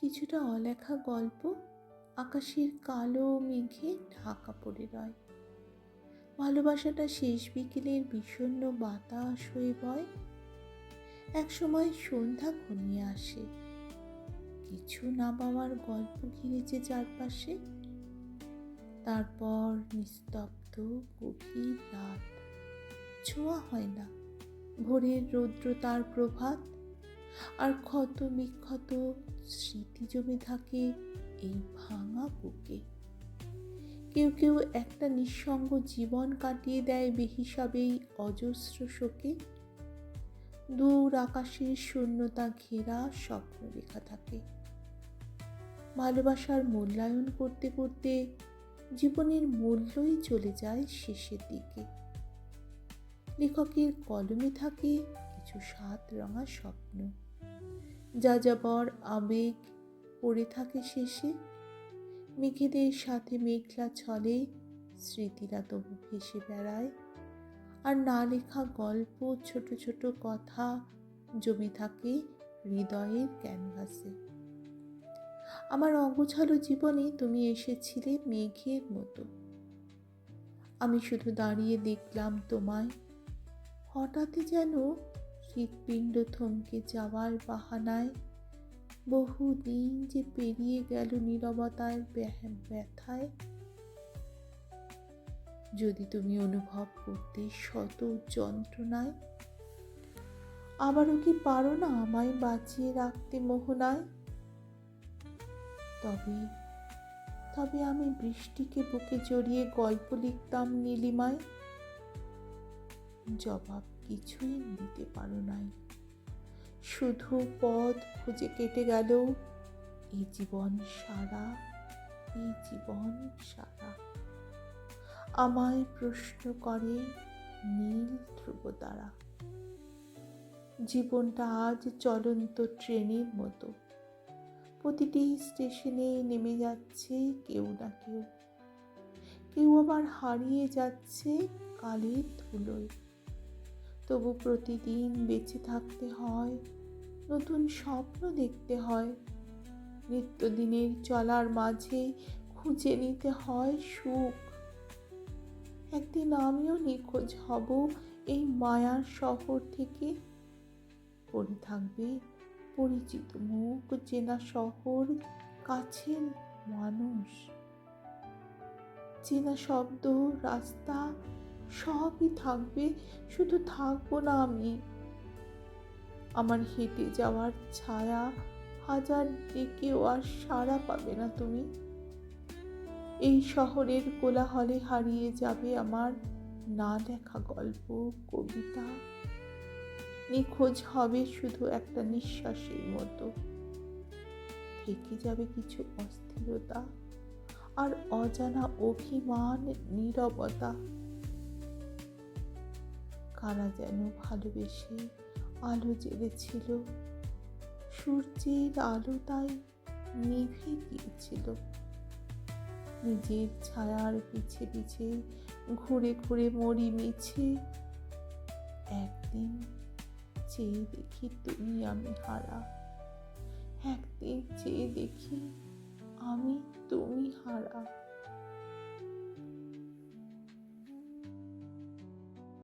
কিছুটা অলেখা গল্প আকাশের কালো মেঘে ঢাকা পড়ে রয়। ভালোবাসাটা শেষ বিকেলের বিষণ্ণ বাতাস হয়ে বয়। একসময় সন্ধ্যা ঘনিয়ে আসে। কিছু না পাওয়ার গল্প ঘিরেছে চারপাশে। তারপর নিস্তব্ধ গভীর রাত। ছোঁয়া হয় না। ভোরের রৌদ্র তার প্রভাত। আর ক্ষত বিক্ষত স্মৃতি জমে থাকে এই ভাঙা বুকে। কেউ কেউ একটা নিঃসঙ্গ জীবন কাটিয়ে দেয় বেহিসাবেই অজস্র শোকে। দূর আকাশের শূন্যতা ঘেরা স্বপ্ন লেখা থাকে। ভালোবাসার মূল্যায়ন করতে করতে জীবনের মূল্যই চলে যায় শেষের দিকে। লেখকের কলমে থাকে কিছু সাত রঙা স্বপ্ন। যা যাবর আবেগ পড়ে থাকে শেষে, মেঘেদের সাথে মেঘলা ছলে স্মৃতিরা তবু ভেসে বেড়ায়। আর না লেখা গল্প, ছোট ছোট কথা জমে থাকে হৃদয়ের ক্যানভাসে। আমার অগোছালো জীবনে তুমি এসেছিলে মেঘের মতো। আমি শুধু দাঁড়িয়ে দেখলাম তোমায়। হঠাৎই যেন হৃৎপিণ্ড থমকে যাওয়ার বাহানায় বহু দিন যে পেরিয়ে গেল নীরবতার ব্যথায়। যদি তুমি অনুভব করতে শত যন্ত্রণায়, আবারও কি পারো না আমায় বাঁচিয়ে রাখতে মোহনায়? তবে তবে আমি বৃষ্টিকে বুকে জড়িয়ে গল্প লিখতাম নীলিমায়। জবাব কিছুই দিতে পারো নাই। শুধু পথ খুঁজে কেটে গেল। এই জীবন সারা এই জীবন সারা। আমায় প্রশ্ন করে নীল ধ্রুব তারা জীবনটা আজ চলন্ত ট্রেনের মতো। প্রতিটি স্টেশনে নেমে যাচ্ছে কেউ না কেউ। কেউ আবার হারিয়ে যাচ্ছে কালের ধুলোয়। তবু প্রতিদিন বেঁচে থাকতে হয়, নতুন স্বপ্ন দেখতে হয়। নিত্যদিনের চলার মাঝে খুঁজে নিতে হয় সুখ। একদিন আমিও নিখোঁজ হব এই মায়ার শহর থেকে। পড়ে থাকবে পরিচিত মুখ, চেনা শহর, কাছের মানুষ। চেনা শব্দ, রাস্তা সবই থাকবে, শুধু থাকব না আমি। আমার হেঁটে যাওয়ার ছায়া হাজার ডেকেও আর সাড়া পাবে না তুমি। এই শহরের কোলাহলে হারিয়ে যাবে আমার না লেখা গল্প, কবিতা। নিখোঁজ হবে শুধু একটা নিঃশ্বাসের মতো। থেকে যাবে কিছু অস্থিরতা আর অজানা অভিমান, নীরবতা। কারা যেন ভালোবেসে আলো জেলেছিল সূর্যের আলো তাই নিভে গিয়েছিল নিজের ছায়ার পিছে পিছে ঘুরে ঘুরে মরি মিছে। একদিন চেয়ে দেখি তুমি আমি হারা। একদিন চেয়ে দেখি আমি তুমি হারা।